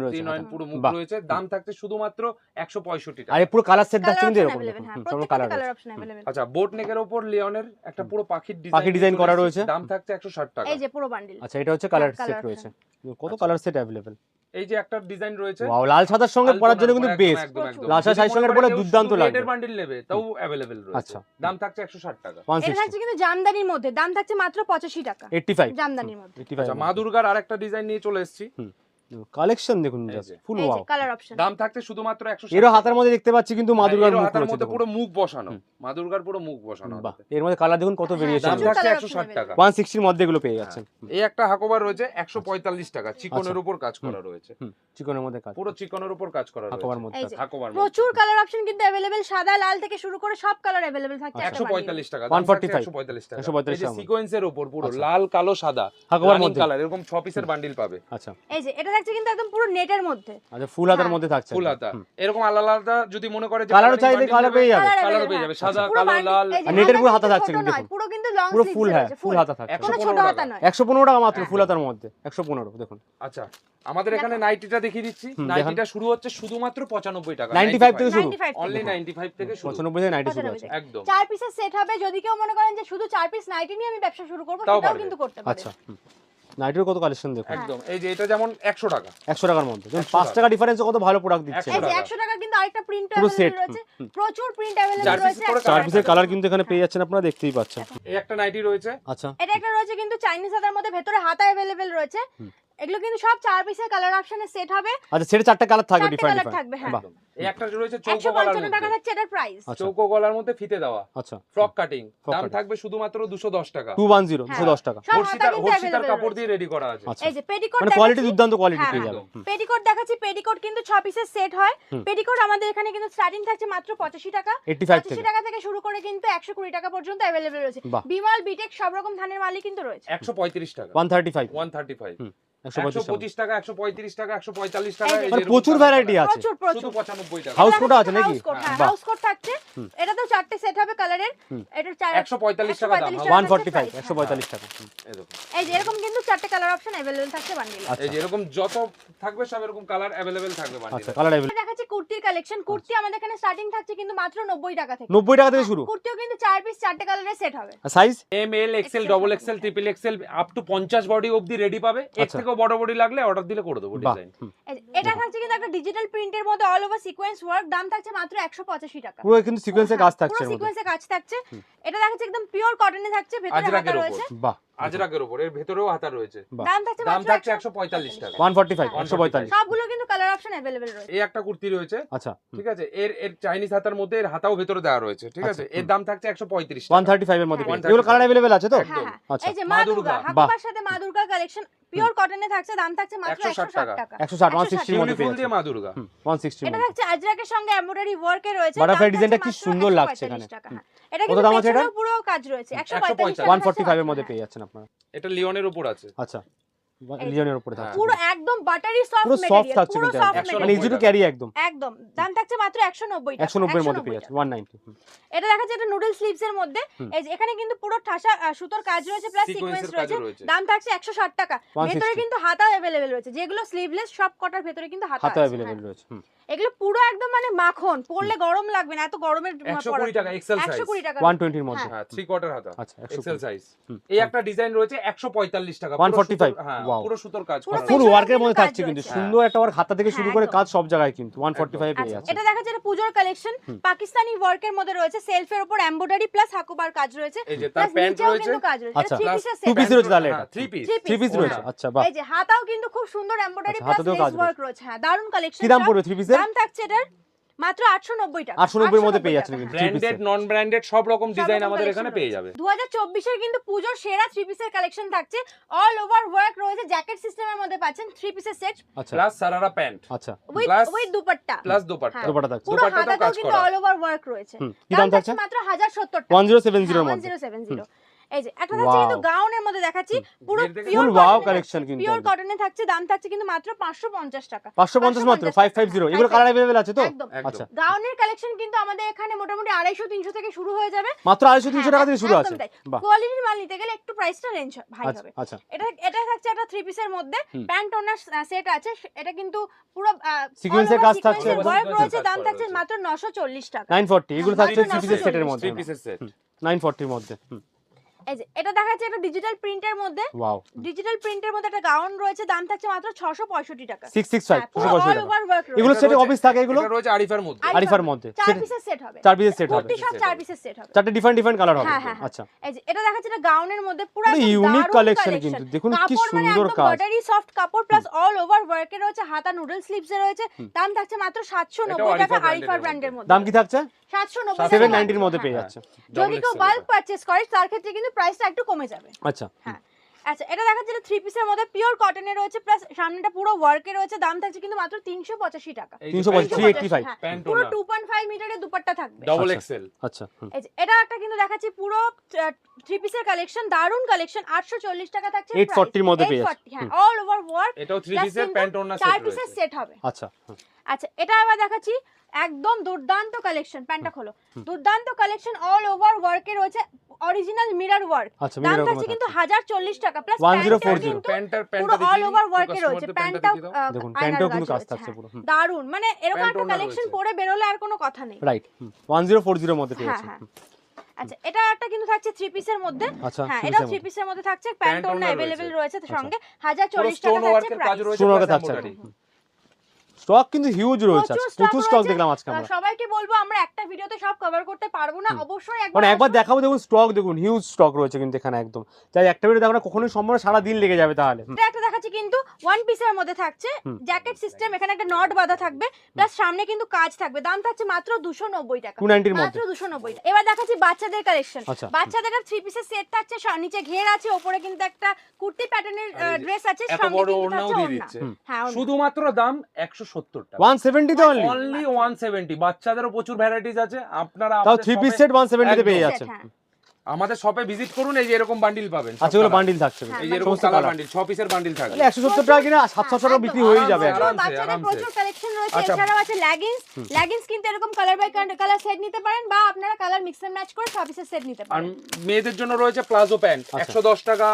আর একটা ডিজাইন লাল সঙ্গে জন্য কিন্তু বেস্ট লাল পরে দুর্দান্ত বান্ডিল নেবে আচ্ছা। দাম থাকছে 160 টাকা। জামদানির মধ্যে দাম থাকছে মাত্র 85 টাকা। মা আরেকটা ডিজাইন নিয়ে চলে এসেছি। কালেকশন দেখুন ফুল ওয়াও দাম থাকতে শুধুমাত্র 160 এর হাতের মধ্যে দেখতে পাচ্ছি কিন্তু হ্যাঁ, মাদুরগার মুখ মধ্যে পুরো মুখ বসানো। মাদুরগার পুরো মুখ বসানো এর মধ্যে কালার দেখুন কত হ্যাঁ, ভেরিয়েশন দাম 160 টাকা। 160 এর মধ্যে এগুলো পেয়ে যাচ্ছেন। হ্যাঁ, এই একটা হাকোবার রয়েছে 145 আচ্ছা। টাকা। আচ্ছা। চিকনের উপর কাজ করা রয়েছে। চিকনের মধ্যে কাজ পুরো চিকনের উপর কাজ করা হাকোবার মধ্যে হাকোবার প্রচুর কালার অপশন কিন্তু अवेलेबल সাদা লাল থেকে শুরু করে সব কালার अवेलेबल থাকছে 145 টাকা। 145 145 টাকা। 145 টাকা। সিকোয়েন্সের উপর পুরো আচ্ছা। লাল কালো সাদা। হাকোবার মধ্যে। কালার এরকম 6 পিসের বান্ডিল পাবে। আচ্ছা। এই যে এটা থাকছে কিন্তু একদম পুরো নেটের মধ্যে। আচ্ছা ফুল হাতার হ্যাঁ। মধ্যে থাকছে ফুল হাতা। এরকম আলাদা আলাদা যদি মনে করে যে কালার চাইলে কালার পেয়ে যাবে। কালার পেয়ে যাবে। সাদা কালো লাল। নেটের পুরো হাতা থাকছে কিন্তু পুরো কিন্তু লং পুরো ফুল হ্যাঁ ফুল হাতা থাকছে। কোনো ছোট হাতা নয়। 115 টাকা মাত্র হ্যাঁ, ফুল হাতার মধ্যে। 115 দেখুন। আচ্ছা আমাদের এখানে নাইটিটা দেখিয়ে দিচ্ছি। নাইটিটা শুরু হচ্ছে শুধুমাত্র 95 টাকা। 95 থেকে শুরু। অনলি 95 থেকে শুরু। 95 থেকে 90 শুরু হচ্ছে একদম। চার পিসের সেট হবে। যদি কেউ মনে করেন যে শুধু চার পিস নাইটি নিয়ে আমি ব্যবসা শুরু করব সেটাও কিন্তু করতে পারে। আচ্ছা নাইটের কত কালেকশন দেখো একদম। এই যে এটা যেমন 100 টাকা। 100 টাকার মধ্যে। যেমন 5 টাকা। ডিফারেন্সে কত ভালো প্রোডাক্ট দিচ্ছে এই যে 100 টাকা কিন্তু আরেকটা প্রিন্ট अवेलेबल প্রচুর প্রিন্ট अवेलेबल রয়েছে। চার পিসের কালার কিন্তু এখানে পেয়ে যাচ্ছেন আপনারা দেখতেই পাচ্ছেন। এই একটা নাইটি রয়েছে। আচ্ছা। এটা একটা রয়েছে কিন্তু চাইনিজ আদার মধ্যে ভেতরে হাতা अवेलेबल রয়েছে। এগুলো কিন্তু সব চার পিসের কালার অপশনে সেট হবে। আচ্ছা সেটা চারটা কালার থাকবে ডিফারেন্ট ডিফারেন্ট থাকবে হ্যাঁ। এই একটা জুড়ে রয়েছে চৌকো গলার মধ্যে। 155 টাকা থাকছে এটার প্রাইস চৌকো গলার মধ্যে ফিতে দেওয়া। আচ্ছা। ফ্রক কাটিং দাম থাকবে শুধুমাত্র 210 টাকা। 210 210 হ্যাঁ। টাকা। হর্ষিতার হর্ষিতার কাপড় দিয়ে রেডি করা আছে। এই যে পেটিকোট মানে কোয়ালিটি দুর্দান্ত কোয়ালিটি হ্যাঁ, পেয়ে হ্যাঁ। যাবে পেটিকোট দেখাচ্ছি। পেটিকোট কিন্তু 6 পিসের সেট হয়। পেটিকোট আমাদের এখানে কিন্তু স্টার্টিং থাকছে মাত্র 85 টাকা। 85 টাকা থেকে শুরু করে কিন্তু 120 টাকা পর্যন্ত अवेलेबल রয়েছে। বিমল বিটেক সব রকম ধানের মালই কিন্তু রয়েছে। 135 টাকা। 135 135 125 কালার কালেকশন কুর্তি আমাদের এখানে স্টার্টিং থাকছে কিন্তু মাত্র 90 টাকা থেকে। টাকা থেকে শুরু। কুর্তিও কিন্তু চার পিস চারটে কালারের সেট হবে। Size M L XL double XL triple XL up to 50 body অবধি রেডি পাবে। এক থেকে থেকেও বড় বডি লাগলে অর্ডার দিলে করে দেবো ডিজাইন এটা থাকছে কিন্তু একটা ডিজিটাল প্রিন্টের মধ্যে অল ওভার সিকোয়েন্স ওয়ার্ক দাম থাকছে মাত্র 185 টাকা। পুরো কিন্তু সিকোয়েন্সের হ্যাঁ, কাজ থাকছে পুরো সিকোয়েন্সের কাজ থাকছে। এটা দেখাচ্ছে একদম পিওর কটনে থাকছে ভেতরে হাতা রয়েছে। বাহ আজরাকের উপর এর ভেতরেও হাতা রয়েছে। দাম থাকছে দাম থাকছে 145 টাকা। 145 145 সবগুলো কিন্তু কালার অপশন अवेलेबल রয়েছে। এই একটা কুর্তি রয়েছে। আচ্ছা। ঠিক আছে এর এর চাইনিজ হাতার মধ্যে এর হাতাও ভেতরে দেওয়া রয়েছে। ঠিক আছে আচ্ছা। এর দাম থাকছে 135 135 এর মধ্যে হ্যাঁ, এগুলো কালার अवेलेबल আছে তো? আচ্ছা এই যে আচ্ছা। মা দুর্গা হাকুবার সাথে মা দুর্গা কালেকশন পিওর কটনে থাকছে দাম থাকছে মাত্র 160 টাকা। 160 160 এর মধ্যে ফুল দিয়ে মা দুর্গা। 160 এটা থাকছে আজরাকের সঙ্গে এমব্রয়ডারি ওয়ার্কে রয়েছে বাটারফ্লাই ডিজাইনটা কি সুন্দর লাগছে এখানে। এটা কত দাম আছে এটা? পেছনেও পুরো কাজ রয়েছে 145 টাকা ওয়ান আছে, ফর্টি ফাইভের হ্যাঁ। মধ্যে পেয়ে যাচ্ছেন আপনারা এটা লিওনের উপর আছে আচ্ছা এই- লিওনের উপরে হ্যাঁ। থাকছে পুরো একদম বাটারি সফট পুরো সফট মেটেরিয়াল থাকছে পুরো কিন্তু সফট একদম। মানে ইজি টু ক্যারি একদম একদম দাম থাকছে মাত্র 190 টাকা একশো নব্বই মধ্যে পেয়ে 190 যাচ্ছে ওয়ান নাইনটি এটা দেখা যাচ্ছে এটা নুডল স্লিভস এর মধ্যে হুম। এই যে এখানে কিন্তু পুরো ঠাসা আহ, সুতোর কাজ রয়েছে প্লাস সিকোয়েন্স সিকোয়েন্সের রয়েছে কাজও রয়েছে দাম থাকছে 160 টাকা 160 ভেতরে কিন্তু হাতা अवेलेबल রয়েছে যেগুলো স্লিভলেস সব কটার ভেতরে কিন্তু হাতা হাতে আছে অ্যাভেলেবেল হ্যাঁ। রয়েছে হুম। এগুলো পুরো একদম মানে মাখন পরলে গরম লাগবে না এত গরমের আহ, একশো পরা কুড়ি টাকা এক্সেল সাইজ 120 টাকা। ওয়ান টোয়েন্টির মধ্যে। হ্যাঁ। থ্রি কোয়ার্টার হাতা। আচ্ছা এক্সেল সাইজ এই একটা ডিজাইন রয়েছে একশো পঁয়তাল্লিশ টাকা। 145 হ্যাঁ পুরো সুতোর কাজ করা। পেছনেও ওয়ার্কের মধ্যে থাকছে কিন্তু সুন্দর একটা ওয়ার্ক হাতা থেকে শুরু হ্যাঁ, করে কাজ সব জায়গায় কিন্তু ওয়ান ফর্টি ফাইভ পেয়ে আচ্ছা যাচ্ছে এটা দেখা যাচ্ছে পুজোর কালেকশন পাকিস্তানি ওয়ার্কের মধ্যে রয়েছে সেলফের উপর এমব্রয়ডারি প্লাস হাকুবার কাজ রয়েছে। এই যে তার প্যান্ট রয়েছে। কাজ রয়েছে। আচ্ছা। piece রয়েছে তাহলে এটা? Three piece three three piece রয়েছে হ্যাঁ। আচ্ছা বাহ। এই যে হাতাও কিন্তু খুব সুন্দর এমব্রয়ডারি প্লাস ওয়ার্ক রয়েছে। হ্যাঁ দারুণ কালেকশন কি দাম পড়বে থ্রি পিসের দাম থাকছে এটার মাত্র 890 টাকা। আটশো নব্বই মধ্যে পেয়ে যাচ্ছেন কিন্তু ব্র্যান্ডেড নন ব্র্যান্ডেড সব রকম ডিজাইন আমাদের এখানে পেয়ে যাবে 2024 এর কিন্তু পুজোর সেরা থ্রি পিসের কালেকশন থাকছে। অল ওভার ওয়ার্ক রয়েছে। জ্যাকেট সিস্টেমের মধ্যে পাচ্ছেন থ্রি পিসের সেট আচ্ছা। প্লাস সারারা প্যান্ট আচ্ছা। With with dupatta. Plus dupatta. হ্যাঁ। দোপাটা থাকছে। কাজ কিন্তু অল ওভার ওয়ার্ক রয়েছে। দাম থাকছে? থাকছে? মাত্র 1070 টাকা। ওয়ান জিরো সেভেন জিরোর মধ্যে। 1070 এই যে একটা থাকছে কিন্তু গাউনের মধ্যে দেখাচ্ছি পুরো পিওর ওয়াও কালেকশন কিন্তু পিওর কটনে থাকছে দাম থাকছে কিন্তু মাত্র 550 টাকা। পাঁচশো পঞ্চাশ মাত্র ফাইভ ফাইভ জিরো এগুলো কালার অ্যাভেলেবেল আছে তো? একদম। একদম। আচ্ছা গাউনের কালেকশন কিন্তু আমাদের এখানে মোটামুটি আড়াইশো তিনশো থেকে শুরু হয়ে যাবে। মাত্র আড়াইশো তিনশো টাকা থেকে শুরু আছে? কোয়ালিটির মাল নিতে গেলে একটু প্রাইসটা রেঞ্জ আচ্ছা হবে। আচ্ছা। এটা এটা থাকছে একটা থ্রি পিসের মধ্যে। প্যান্ট ওনার সেট আছে। এটা কিন্তু পুরো এর কাজ থাকছে এর রয়েছে দাম থাকছে। মাত্র 940 টাকা। নাইন ফর্টি এগুলো থাকছে থ্রি পিসের সেটের মধ্যে। থ্রি পিসের সেট নাইন ফর্টির মধ্যে। এই যে এটা দেখা যাচ্ছে একটা ডিজিটাল প্রিন্টের মধ্যে। ওয়াও ডিজিটাল প্রিন্টের মধ্যে একটা গাউন রয়েছে দাম থাকছে মাত্র 665 টাকা। সিক্স সিক্স ফাইভ হ্যাঁ, এগুলো সেটে অফিস থাকে এগুলো? এটা রয়েছে আরিফার মধ্যে। আরিফার মধ্যে। চার পিসের সেট হবে। চার পিসের সেট হবে। সব চার পিসের সেট হবে। চারটে ডিফারেন্ট ডিফারেন্ট কালার হবে। হ্যাঁ, হ্যাঁ। আচ্ছা। এই যে এটা দেখা যাচ্ছে একটা গাউনের মধ্যে পুরো ইউনিক কালেকশন কিন্তু। দেখুন কি সুন্দর কাজ। সফট কাপড় প্লাস অল ওভার ওয়ার্কে রয়েছে হাতা নুডল স্লিভস রয়েছে। দাম থাকছে মাত্র 790 এটাও টাকা আরিফা আরিফার ব্র্যান্ডের মধ্যে। দাম কি থাকছে? 790 সেভেন টাকা। নাইনটির মধ্যে। পেয়ে। যাচ্ছে। যদি কেউ বাল্ক পারচেজ করে তার ক্ষেত্রে কিন্তু প্রাইসটা একটু কমে যাবে। আচ্ছা। হ্যাঁ। আচ্ছা এটা দেখা যাচ্ছে থ্রি পিসের মধ্যে পিওর কটনের রয়েছে প্লাস সামনেটা পুরো ওয়ার্কে রয়েছে দাম থাকছে কিন্তু মাত্র 385 টাকা। এই যে 385, pant 385 হ্যাঁ, প্যান্ট পুরো 2.5 মিটারের দুপাট্টা থাকবে। ডবল আচ্ছা। এক্সেল আচ্ছা। এই যে এটা একটা কিন্তু দেখাচ্ছি পুরো থ্রি পিসের কালেকশন দারুণ কালেকশন 840 টাকা থাকছে 840 এর মধ্যে পেয়ে 840 হ্যাঁ অল ওভার ওয়ার্ক এটাও থ্রি পিসের প্যান্ট ওনা চার সেট পিসের সেট হবে। আচ্ছা আচ্ছা এটা আবার দেখাচ্ছি একদম দুর্দান্ত কালেকশন প্যান্টটা খোলো হুম। দুর্দান্ত কালেকশন অল ওভার ওয়ার্কে রয়েছে অরিজিনাল মিরর ওয়ার্ক আচ্ছা দাম মিনি থাকছে কিন্তু 1040 টাকা প্লাস 1040 কিন্তু প্যান্টার পুরো প্যান্টটা অল দেখিয়ে ওভার দিই ওয়ার্কে রয়েছে কাস্টমারদের প্যান্টটা প্যান্টটাও দেখিয়ে দাও দেখুন আয়নার প্যান্টেও কাজ কিন্তু কাজ রয়েছে, থাকছে হ্যাঁ। পুরো হুম। দারুন মানে এরকম প্যান্ট একটা ওড়না কালেকশন রয়েছে। পরে বেরোলে আর কোনো কথা নেই রাইট ওয়ান জিরো ফোর জিরোর মধ্যে পেয়ে হ্যাঁ যাচ্ছে হ্যাঁ আচ্ছা এটা একটা কিন্তু থাকছে থ্রি পিসের মধ্যে আচ্ছা হ্যাঁ three এটা piece-এর থ্রি মধ্যে। পিসের মধ্যে থাকছে প্যান্ট প্যান্ট ওড়না ওড়না अवेलेबल রয়েছে। রয়েছে আচ্ছা। সঙ্গে পুরো 1040 স্টোন টাকা ওয়ার্কের থাকছে কাজ প্রাইস স্টক কিন্তু হিউজ রয়েছে প্রচুর স্টক দেখলাম আজকে আমরা। সবাইকে বলব আমরা একটা ভিডিওতে সব কভার করতে পারব না। অবশ্যই মানে একবার দেখাবো দেখুন স্টক দেখুন হিউজ স্টক রয়েছে কিন্তু এখানে একদম। তাই একটা ভিডিও দেখো না কখনোই সম্ভব সারা দিন লেগে যাবে তাহলে। এটা একটা দেখাচ্ছি কিন্তু ওয়ান পিসের মধ্যে থাকছে। জ্যাকেট সিস্টেম এখানে একটা নট বাঁধা থাকবে প্লাস সামনে কিন্তু কাজ থাকবে। দাম থাকছে মাত্র 290 টাকা। 290 এর মধ্যে। মাত্র 290 টাকা। এবার দেখাচ্ছি বাচ্চাদের কালেকশন আচ্ছা। বাচ্চাদের থ্রি পিসের সেট থাকছে নিচে ঘের আছে উপরে কিন্তু একটা কুর্তি প্যাটার্নের ড্রেস আছে বড় কিন্তু থাকছে হুম। হ্যাঁ শুধুমাত্র দাম একশো সত্তর টাকা 170 তে অনলি অনলি ওয়ান সেভেন্টি বাচ্চাদেরও প্রচুর ভ্যারাইটিস আছে। আপনারা তাও আমাদের থ্রি পিস সেট 170 তে পেয়ে একদম। হ্যাঁ। আমাদের শপে ভিজিট করুন এই যে এরকম বান্ডিল পাবেন। আচ্ছা এগুলো বান্ডিল থাকছে। হ্যাঁ, এই যে এরকম কালার কালার বান্ডিল ছ পিসের বান্ডিল থাকবে। 170 টাকা কিনা 700 টাকা বিক্রি হয়েই যাবে। আরামসে, একদম। প্রচুর বাচ্চাদের প্রচুর কালেকশন রয়েছে। আচ্ছা। এছাড়াও আছে লেগিংস লেগিংস কিন্তু এরকম কালার বাই কালার সেট নিতে পারেন বা আপনারা কালার মিক্স এন্ড ম্যাচ করে পিসের সেট নিতে আর পারেন মেয়েদের জন্য রয়েছে প্লাজো প্যান্ট আচ্ছা। একশো দশ টাকা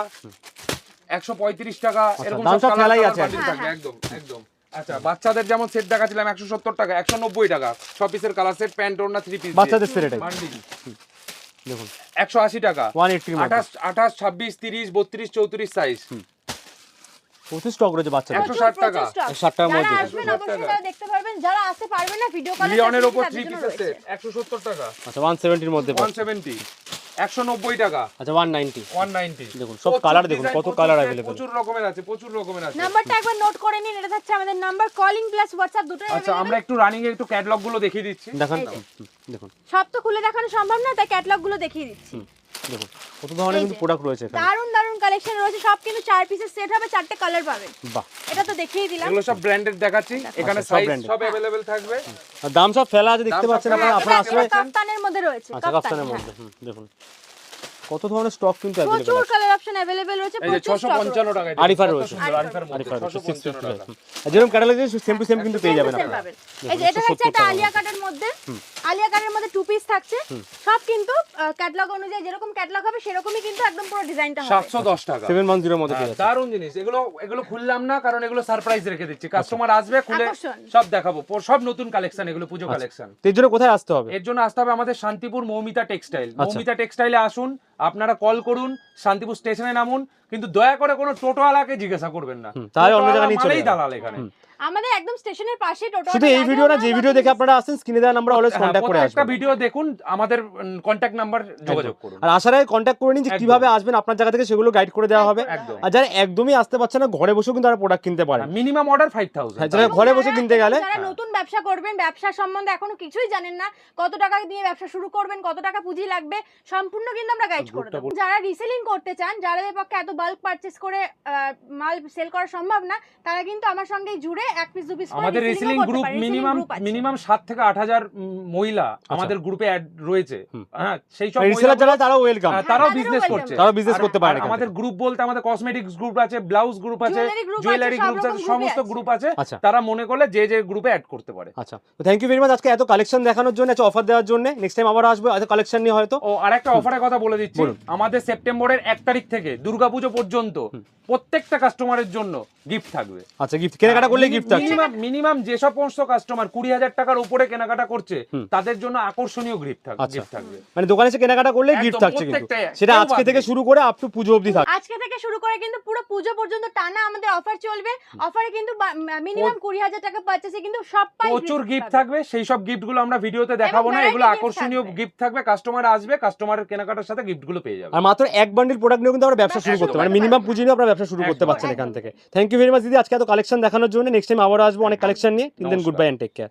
একশো পঁয়ত্রিশ টাকা এরকম সব হ্যাঁ, থাকবে হ্যাঁ। একদম একদম। আচ্ছা বাচ্চাদের যেমন সেট দেখাচ্ছিলাম একশো সত্তর টাকা একশো নব্বই টাকা। ছ পিসের কালার সেট প্যান্ট ওড়না থ্রি পিস বাচ্চাদের সেট এটাই। দেখুন। একশো আশি টাকা। 180 এর মধ্যে আঠাশ আঠাশ ছাব্বিশ তিরিশ বত্রিশ চৌত্রিশ সাইজ প্রচুর স্টক রয়েছে বাচ্চাদের একশো প্রচুর, ষাট প্রচুর টাকা। stock। 60 টাকার যারা মধ্যে তারা দেখতে পারবেন। যারা আসতে পারবেন না ভিডিও কলে লিওনের থ্রি জন্য পিসের রয়েছে। সেট একশো সত্তর টাকা। আচ্ছা 170 এর মধ্যে ওয়ান পাচ্ছে সেভেন্টি একশো নব্বই টাকা। আচ্ছা 190 ওয়ান নাইনটি দেখুন, সব কালার দেখুন, কত কালার अवेलेबल প্রচুর রকমের আছে প্রচুর রকমের আছে। নাম্বারটা একবার নোট করে নিন এটা হচ্ছে আমাদের নাম্বার কলিং প্লাস হোয়াটসঅ্যাপ দুটোই আচ্ছা আমরা একটু রানিং এ একটু ক্যাটালগগুলো দেখিয়ে দিচ্ছি। দেখান দেখুন। সব তো খুলে দেখানো সম্ভব না তাই ক্যাটালগগুলো দেখিয়ে দিচ্ছি। দেখুন কত ধরনের কিন্তু প্রোডাক্ট রয়েছে এখানে। দারুণ দারুণ কালেকশন রয়েছে সব কিন্তু চার পিসের সেট হবে চারটে কালার পাবেন বাহ। এটা তো দেখিয়ে দিলাম। এগুলো সব ব্র্যান্ডেড দেখাচ্ছি এখানে আচ্ছা, সাইজ সব अवेलेबल থাকবে। আর দাম সব ফেলা আছে দেখতে পাচ্ছেন আপনারা আপনারা আসলে কাফতানের মধ্যে রয়েছে আচ্ছা কাপ্তান, কাপ্তানের হ্যাঁ। মধ্যে দেখুন। কত ধরনের স্টক কিন্তু প্রচুর আছে? কালার অপশন অ্যাভেলেবেল রয়েছে এই যে প্রচুর ছশো stock রয়েছে। টাকা আরিফার রয়েছে। সিক্স পঞ্চান্ন টাকা আর যেরকম ক্যাটালগ সেম টু সেম কিন্তু পেয়ে যাবেন আপনারা। এই যে এটা হচ্ছে একটা আলিয়া। কাটের মধ্যে। আলিয়া কাটের মধ্যে টু পিস থাকছে। সব কিন্তু ক্যাটালগ অনুযায়ী যেরকম ক্যাটালগ হবে সেরকমই কিন্তু একদম পুরো ডিজাইনটা হবে। সাতশো দশ টাকা। সেভেন ওয়ান জিরোর মধ্যে হ্যাঁ, পেয়ে যাচ্ছে দারুণ জিনিস। এগুলো এগুলো খুললাম না কারণ এগুলো সারপ্রাইজ রেখে দিচ্ছি। কাস্টমার আসবে খুলে সব দেখাবো। সব নতুন কালেকশন এগুলো পুজো আচ্ছা। কালেকশন তো এর জন্য কোথায় আসতে হবে? এর জন্য আসতে হবে আমাদের শান্তিপুর মৌমিতা টেক্সটাইল আচ্ছা। মৌমিতা টেক্সটাইলে আসুন আপনারা কল করুন শান্তিপুর স্টেশনে নামুন কিন্তু দয়া করে কোনো টোটোওয়ালাকে জিজ্ঞাসা করবেন না। তাই অন্য জায়গায় নিয়ে চলে মানেই দালাল এখানে। আমাদের একদম স্টেশনের পাশে টোটো শুধু এই ভিডিও না যে ভিডিও দেখে আপনারা আসেন স্ক্রিনে দেওয়া নাম্বার অলওয়েজ কন্ট্যাক্ট করে আসবেন। ভিডিও দেখুন আমাদের কন্ট্যাক্ট নাম্বার যোগাযোগ করুন। আর আসার আগে কন্ট্যাক্ট করে নিন যে কীভাবে আসবেন আপনার জায়গা থেকে সেগুলো গাইড করে দেওয়া হবে। আর যারা একদমই আসতে পারছে না ঘরে বসেও কিন্তু তারা প্রোডাক্ট কিনতে পারেন। মিনিমাম অর্ডার ফাইভ হ্যাঁ, থাউজেন্ড যারা ঘরে বসে কিনতে গেলে। যারা। নতুন ব্যবসা করবেন ব্যবসা সম্বন্ধে এখনও কিছুই জানেন না কত টাকা দিয়ে ব্যবসা শুরু করবেন কত টাকা পুঁজি লাগবে সম্পূর্ণ কিন্তু আমরা গাইড করে দেবো। যারা রিসেলিং করতে চান যাদের পক্ষে এত বাল্ক পারচেস করে আহ, মাল সেল করা সম্ভব না তারা কিন্তু আমার সঙ্গে জুড়ে এক পিস দু পিস আমাদের রেসলিং গ্রুপ মিনিমাম মিনিমাম সাত থেকে আট হাজার উম, মহিলা আমাদের গ্রুপে অ্যাড রয়েছে। আচ্ছা। হ্যাঁ সেই সব যারা তারাও ওয়েলকাম হ্যাঁ, তারাও বিজনেস করছে। তারাও business আর- করতে পারে আমাদের গ্রুপ বলতে আমাদের কসমেটিক্স গ্রুপ আছে ব্লাউজ গ্রুপ আছে জুয়েলারি গ্রুপ আছে সমস্ত গ্রুপ আছে। আচ্ছা। তারা মনে করলে যে যে গ্রুপে অ্যাড করতে পারে। আচ্ছা তো থ্যাংক ইউ ভেরি মাচ আজকে এত কালেকশন দেখানোর জন্য এত অফার দেওয়ার জন্য নেক্সট টাইম আবার আসব এত কালেকশন নিয়ে হয়তো। ও আর একটা অফারের কথা বলে দিচ্ছি। আমাদের সেপ্টেম্বরের এক তারিখ থেকে দুর্গাপুজো পর্যন্ত প্রত্যেকটা কাস্টমারের জন্য গিফট থাকবে। আচ্ছা গিফট কেনাকাটা করলে গিফট থাকছে। মিনিমাম মিনিমাম যে সমস্ত কাস্টমার কুড়ি হাজার টাকার উপরে কেনাকাটা করছে তাদের জন্য আকর্ষণীয় গিফট থাকবে আচ্ছা। গিফট থাকবে। মানে দোকানে এসে কেনাকাটা করলে গিফট থাকছে কিন্তু। সেটা আজকে থেকে শুরু করে আপ টু পুজো অবধি থাকবে আজকে থেকে শুরু করে কিন্তু পুরো পুজো পর্যন্ত টানা আমাদের অফার চলবে। অফারে কিন্তু মিনিমাম কুড়ি হাজার টাকা পারচেসে কিন্তু সব পাই প্রচুর গিফট থাকবে। সেই সব গিফটগুলো আমরা ভিডিওতে দেখাবো না। এগুলো আকর্ষণীয় গিফট থাকবে। কাস্টমার আসবে কাস্টমারের কেনাকাটার সাথে গিফটগুলো পেয়ে যাবে। আর মাত্র এক বান্ডিল প্রোডাক্ট নিয়ে কিন্তু আমরা ব্যবসা শুরু করতে পারি। মিনিমাম। পুঁজি নিয়ে আপনারা ব্যবসা শুরু করতে পারছেন এখান থেকে। থ্যাংক ইউ ভেরি মাচ দিদি। আজকে এত কালেকশন দেখানোর জন্য। নেক্সট টাইম আবার আসব অনেক কালেকশন নিয়ে। Then good bye and take care